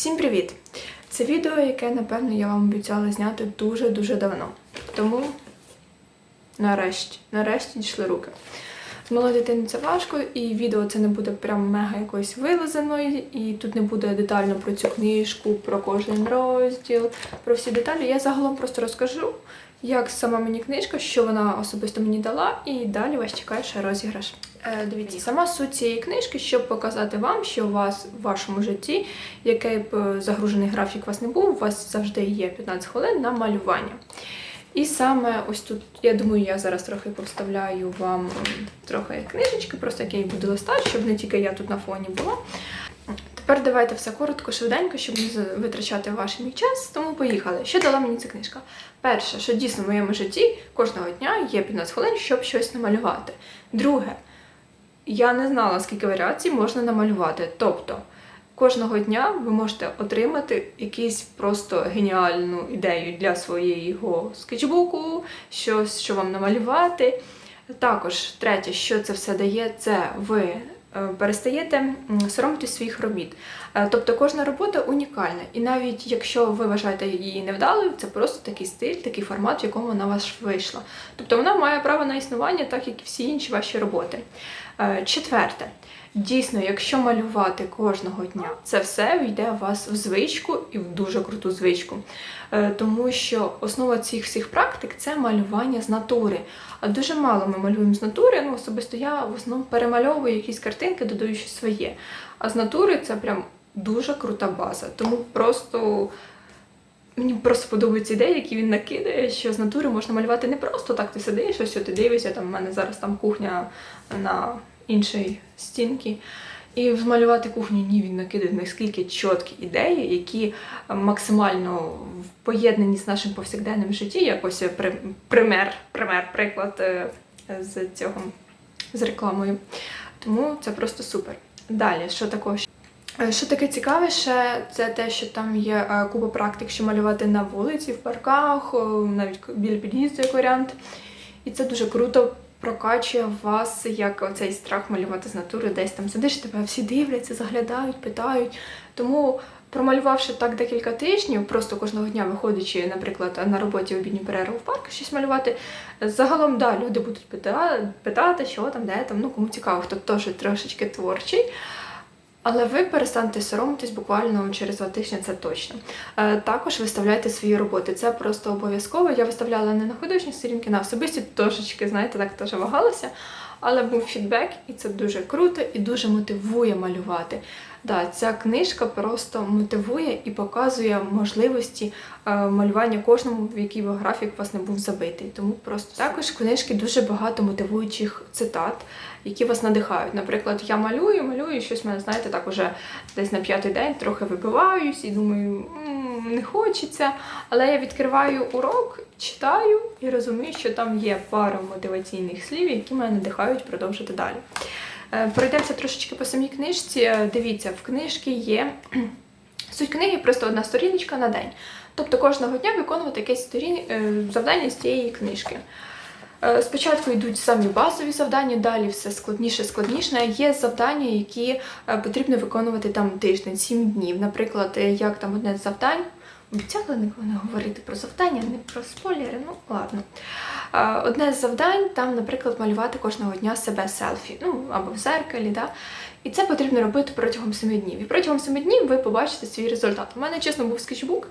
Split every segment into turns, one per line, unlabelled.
Всім привіт! Це відео, яке, напевно, я вам обіцяла зняти дуже-дуже давно. Тому нарешті, нарешті дійшли руки. З малою дитиною це важко, і відео це не буде прям мега якоїсь вилазеною, і тут не буде детально про цю книжку, про кожен розділ, про всі деталі. Я загалом просто розкажу, як сама мені книжка, що вона особисто мені дала, і далі вас чекає ще розіграш. Е, дивіться, сама суть цієї книжки, щоб показати вам, що у вас в вашому житті, який б е, загружений графік у вас не був, у вас завжди є 15 хвилин на малювання. І саме ось тут, я думаю, я зараз трохи поставляю вам трохи книжечки, просто як я їх буду листати, щоб не тільки я тут на фоні була. Тепер давайте все коротко, швиденько, щоб не витрачати ваш мій час. Тому поїхали. Що дала мені ця книжка? Перше, що дійсно в моєму житті кожного дня є 15 хвилин, щоб щось намалювати. Друге, я не знала, скільки варіацій можна намалювати. Тобто, кожного дня ви можете отримати якусь просто геніальну ідею для своєго скетчбуку, щось, що вам намалювати. Також третє, що це все дає, це ви перестаєте м, соромитись своїх робіт. Е, Тобто кожна робота унікальна, і навіть якщо ви вважаєте її невдалою, це просто такий стиль, такий формат, в якому вона вас вийшла. Тобто вона має право на існування, так як і всі інші ваші роботи. Е, Четверте. Дійсно, якщо малювати кожного дня, це все війде у вас в звичку і в дуже круту звичку. Е, Тому що основа цих всіх практик це малювання з натури. А дуже мало ми малюємо з натури. Ну, особисто я в основному перемальовую якісь картинки, додаю щось своє. А з натури це прям дуже крута база. Тому просто мені просто подобаються ідеї, які він накидає, що з натури можна малювати не просто так, ти сидиш, ось ти дивишся, там в мене зараз там кухня на іншій стінці. І змалювати кухню ні, він накидає наскільки чіткі ідеї, які е, максимально поєднані з нашим повсякденним житті, якось пример, пример, приклад е, з цього з рекламою. Тому це просто супер. Далі, що також? Е, Що таке цікаве ще, це те, що там є е, купа практик, що малювати на вулиці, в парках, навіть біля під'їзду як варіант. І це дуже круто прокачує вас, як оцей страх малювати з натури, десь там сидиш, тебе всі дивляться, заглядають, питають. Тому, промалювавши так декілька тижнів, просто кожного дня виходячи, наприклад, на роботі обідню перерву в парк щось малювати, загалом, да, люди будуть питати, питати, що там, де там, ну кому цікаво, хто теж трошечки творчий. Але ви перестанете соромитись буквально через два тижні, це точно. Е, також виставляйте свої роботи. Це просто обов'язково. Я виставляла не на художні сторінки, на особисті трошечки, знаєте, так теж вагалася. Але був фідбек, і це дуже круто і дуже мотивує малювати. Да, ця книжка просто мотивує і показує можливості е, малювання кожному, в який графік вас не був забитий. Тому просто також книжки дуже багато мотивуючих цитат, які вас надихають. Наприклад, я малюю, малюю, і щось мене, знаєте, так уже десь на п'ятий день трохи вибиваюсь і думаю, «М, не хочеться. Але я відкриваю урок, читаю і розумію, що там є пара мотиваційних слів, які мене надихають продовжити далі. Е, Пройдемося трошечки по самій книжці. Е, Дивіться, в книжці є суть книги просто одна сторіночка на день. Тобто кожного дня виконувати якесь сторін... е, завдання з цієї книжки. Спочатку йдуть самі базові завдання, далі все складніше, складніше. Є завдання, які потрібно виконувати там тиждень, 7 днів. Наприклад, як там одне з завдань. Обіцяла ніколи не говорити про завдання, не про спойлери, ну ладно. Одне з завдань там, наприклад, малювати кожного дня себе селфі, ну або в зеркалі. Да? І це потрібно робити протягом 7 днів. І протягом 7 днів ви побачите свій результат. У мене, чесно, був скетчбук,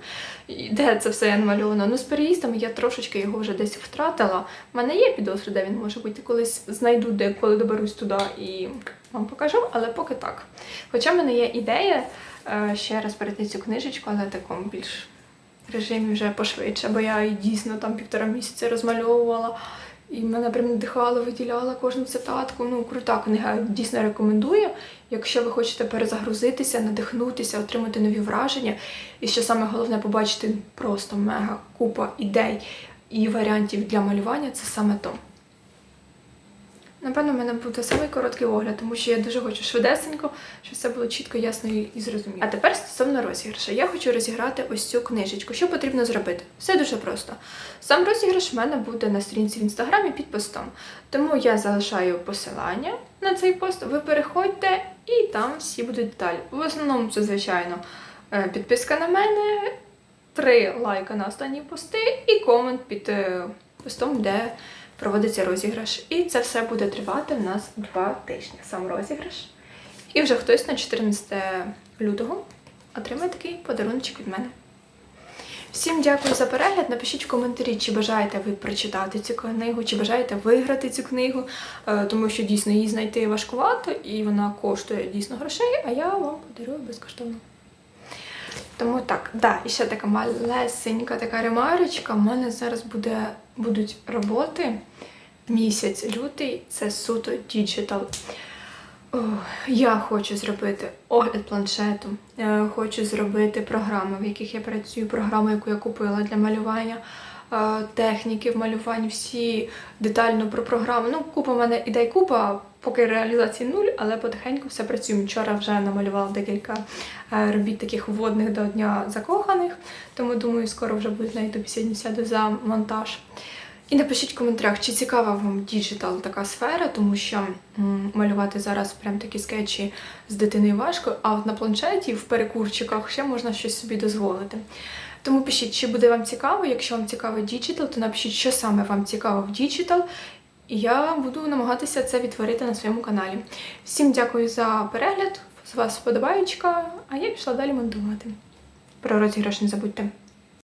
де це все намальовано. Ну, з переїздами я трошечки його вже десь втратила. У мене є підозри, де він може бути. Колись знайду, де коли доберусь туди і вам покажу, але поки так. Хоча в мене є ідея е, ще раз перейти цю книжечку, але такому більш режимі вже пошвидше, бо я її дійсно там півтора місяця розмальовувала. І мене прям надихала, виділяла кожну цитатку. Ну, крута книга, дійсно рекомендую. Якщо ви хочете перезагрузитися, надихнутися, отримати нові враження. І що саме головне, побачити просто мега купа ідей і варіантів для малювання, це саме то. Напевно, в мене буде самий короткий огляд, тому що я дуже хочу швидесенько, щоб все було чітко, ясно і зрозуміло. А тепер стосовно розіграшу. Я хочу розіграти ось цю книжечку. Що потрібно зробити? Все дуже просто. Сам розіграш в мене буде на сторінці в інстаграмі під постом. Тому я залишаю посилання на цей пост. Ви переходьте і там всі будуть деталі. В основному це, звичайно, Е, Підписка на мене, три лайка на останні пости і комент під е, постом, де проводиться розіграш. І це все буде тривати в нас два тижні. Сам розіграш. І вже хтось на 14 лютого отримає такий подаруночок від мене. Всім дякую за перегляд. Напишіть в коментарі, чи бажаєте ви прочитати цю книгу, чи бажаєте виграти цю книгу, е, тому що дійсно її знайти важкувато і вона коштує дійсно грошей, а я вам подарую безкоштовно. Тому так, да, і ще така малесенька така ремарочка. У мене зараз буде, будуть роботи місяць лютий, це суто діджитал. Я хочу зробити огляд планшету, хочу зробити програми, в яких я працюю, програму, яку я купила для малювання, е, техніки в малюванні, всі детально про програму. Ну, купа в мене ідей купа, поки реалізації нуль, але потихеньку все працюю. Вчора вже намалювала декілька е, робіт таких вводних до Дня закоханих, тому думаю, скоро вже буде на ютубі сьогодні сяду за монтаж. І напишіть в коментарях, чи цікава вам діджитал така сфера, тому що м, малювати зараз прям такі скетчі з дитиною важко, а от на планшеті в перекурчиках ще можна щось собі дозволити. Тому пишіть, чи буде вам цікаво. Якщо вам цікаво діджитал, то напишіть, що саме вам цікаво в діджитал. І я буду намагатися це відтворити на своєму каналі. Всім дякую за перегляд, з вас вподобаючка, а я пішла далі монтувати. Про розіграш не забудьте.